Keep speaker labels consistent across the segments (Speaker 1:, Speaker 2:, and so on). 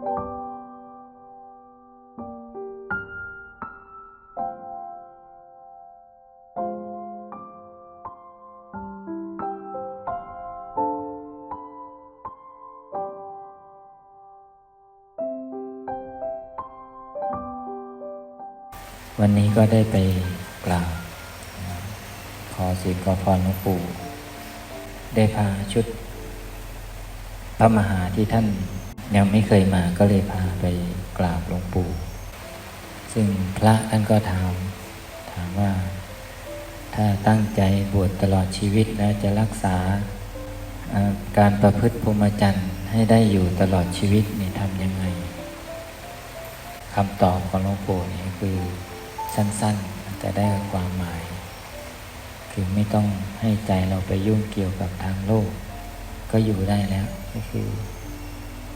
Speaker 1: วันนี้ก็ได้ไปกราบขอสิขอพรหลวงปู่ได้พาชุดพระมหาที่ท่าน ยังไม่เคยมาก็เลยพาไปกราบหลวงปู่ ซึ่งพระท่านก็ถามถามว่า ถ้าตั้งใจบวชตลอดชีวิตแล้วจะรักษาการประพฤติพรหมจรรย์ให้ได้อยู่ตลอดชีวิตนี่ทำยังไงคำตอบของหลวงปู่นี่คือสั้นๆแต่ได้ความหมาย คือไม่ต้องให้ใจเราไปยุ่งเกี่ยวกับทางโลก ก็อยู่ได้แล้วก็คือ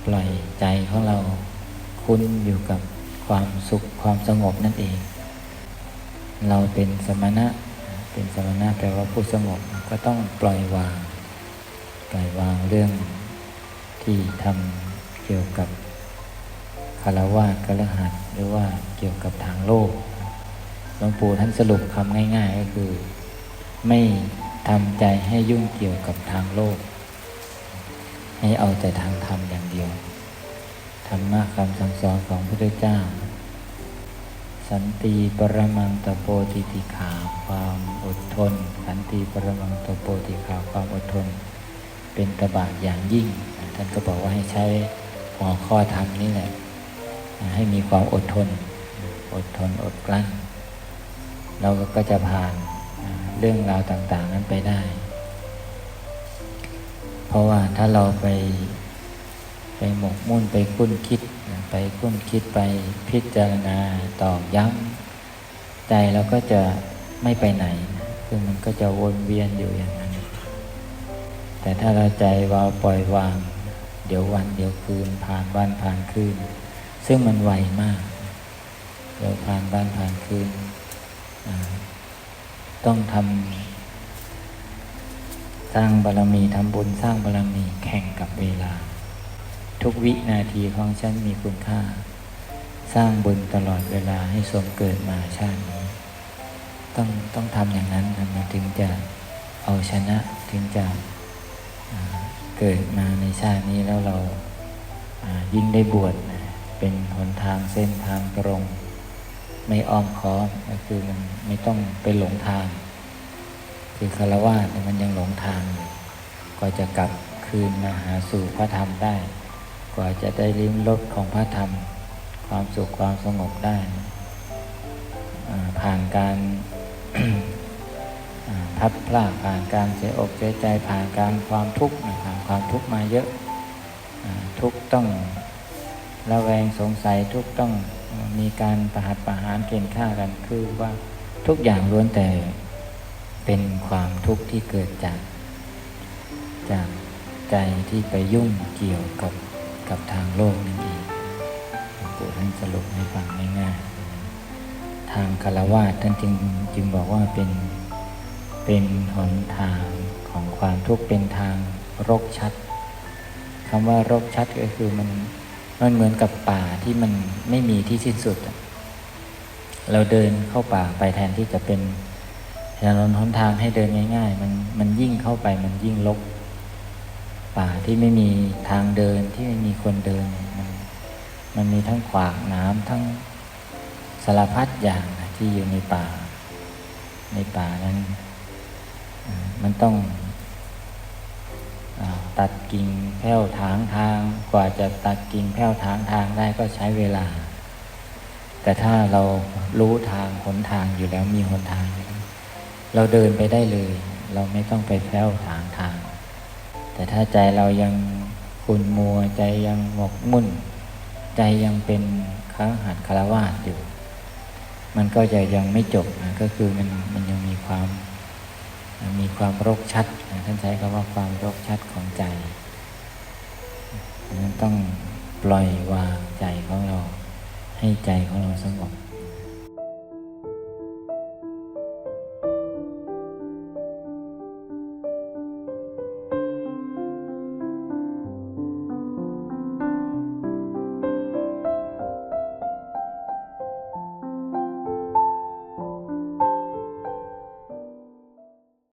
Speaker 1: ปล่อยใจของเราคุ้นอยู่กับความสุขความสงบนั่นเอง เราเป็นสมณะ เป็นสมณะแปลว่าผู้สงบก็ต้องปล่อยวาง ปล่อยวางเรื่องที่ทำเกี่ยวกับคารวะกระหัสหรือว่าเกี่ยวกับทางโลกหลวงปู่ท่านสรุปคำง่าย ๆ ก็คือ ไม่ทำใจให้ยุ่งเกี่ยวกับทางโลก ให้เอาแต่ทางธรรมอย่างเดียว ธรรมะคำสั่งสอนของพระพุทธเจ้า สันติปรมังตโปติติขาความอดทน สันติปรมังตโปติขาความอดทน เป็นตบะอย่างยิ่ง ท่านก็บอกว่าให้ใช้หัวข้อธรรมนี่แหละ ให้มีความอดทน อดทนอดกลั้น เราก็จะผ่านเรื่องราวต่างๆนั้นไปได้ ราะว่าถ้าเราไป ไปหมกมุ่นไปคุ้นคิด ไปคุ้นคิดไปพิจารณาตอกย้ำใจเราก็จะไม่ไปไหน คือมันก็จะวนเวียนอยู่อย่างนั้น แต่ถ้าเราใจวาปล่อยวาง เดี๋ยววันเดี๋ยวคืนผ่านวันผ่านคืน ซึ่งมันไวมากเดี๋ยวผ่านวันผ่านคืน ต้องทำ สร้างบารมีทำบุญสร้างบารมีแข่งกับเวลา ทุกวินาทีของฉันมีคุณค่า สร้างบุญตลอดเวลาให้สมเกิดมาชาตินี้ ต้องต้องทำอย่างนั้นมันถึงจะเอาชนะถึงจะเกิดมาในชาตินี้แล้วเรายิ่งได้บวชเป็นหนทางเส้นทางตรง ไม่อ้อมค้อมก็คือมันไม่ต้องไปหลงทาง คือคารวะมันยังหลงทางอยู่กว่าจะกลับคืนมาหาสู่พระธรรมได้ กว่าจะได้ลิ้มรสของพระธรรม ความสุขความสงบได้ ผ่านการพัดพลาดผ่านการเสียอกเสียใจผ่านการความทุกข์ผ่านความทุกข์มาเยอะทุกต้องระแวงสงสัยทุกต้องมีการประหัตประหารเกณฑ์ฆ่ากันคือว่าทุกอย่างล้วนแต่ เป็นความทุกข์ที่เกิดจาก จากใจที่ไปยุ่งเกี่ยวกับกับทางโลกนั่นเองหลวงปู่ท่านสรุปให้ฟังง่ายๆทางคารวะท่านจึงจึงบอกว่าเป็นเป็นหนทางของความทุกข์เป็นทางรกชัดคำว่ารกชัดก็คือมันมันเหมือนกับป่าที่มันไม่มีที่สิ้นสุด เราเดินเข้าป่าไปแทนที่จะเป็น ถนนหนทางให้เดินง่าย ๆ มันมันยิ่งเข้าไปมันยิ่งลก ป่าที่ไม่มีทางเดินที่ไม่มีคนเดินมันมันมีทั้งขวากน้ำทั้งสารพัดอย่างที่อยู่ในป่า ในป่านั้น มันต้องตัดกิ่งแผ้วถางทาง กว่าจะตัดกิ่งแผ้วถางทางได้ก็ใช้เวลา แต่ถ้าเรารู้ทางหนทางอยู่แล้วมีหนทาง เราเดินไปได้เลย เราไม่ต้องไปแผ้วถางทาง แต่ถ้าใจเรายังคุณมัวใจยังหมกมุ่น ใจยังเป็นค้าหัดคารวาสอยู่ มันก็จะยังไม่จบนะก็คือมันมันยังมีความมีความรกชัดท่านใช้คำว่าความรกชัดของใจนั้นต้องปล่อยวางใจของเราให้ใจของเราสงบ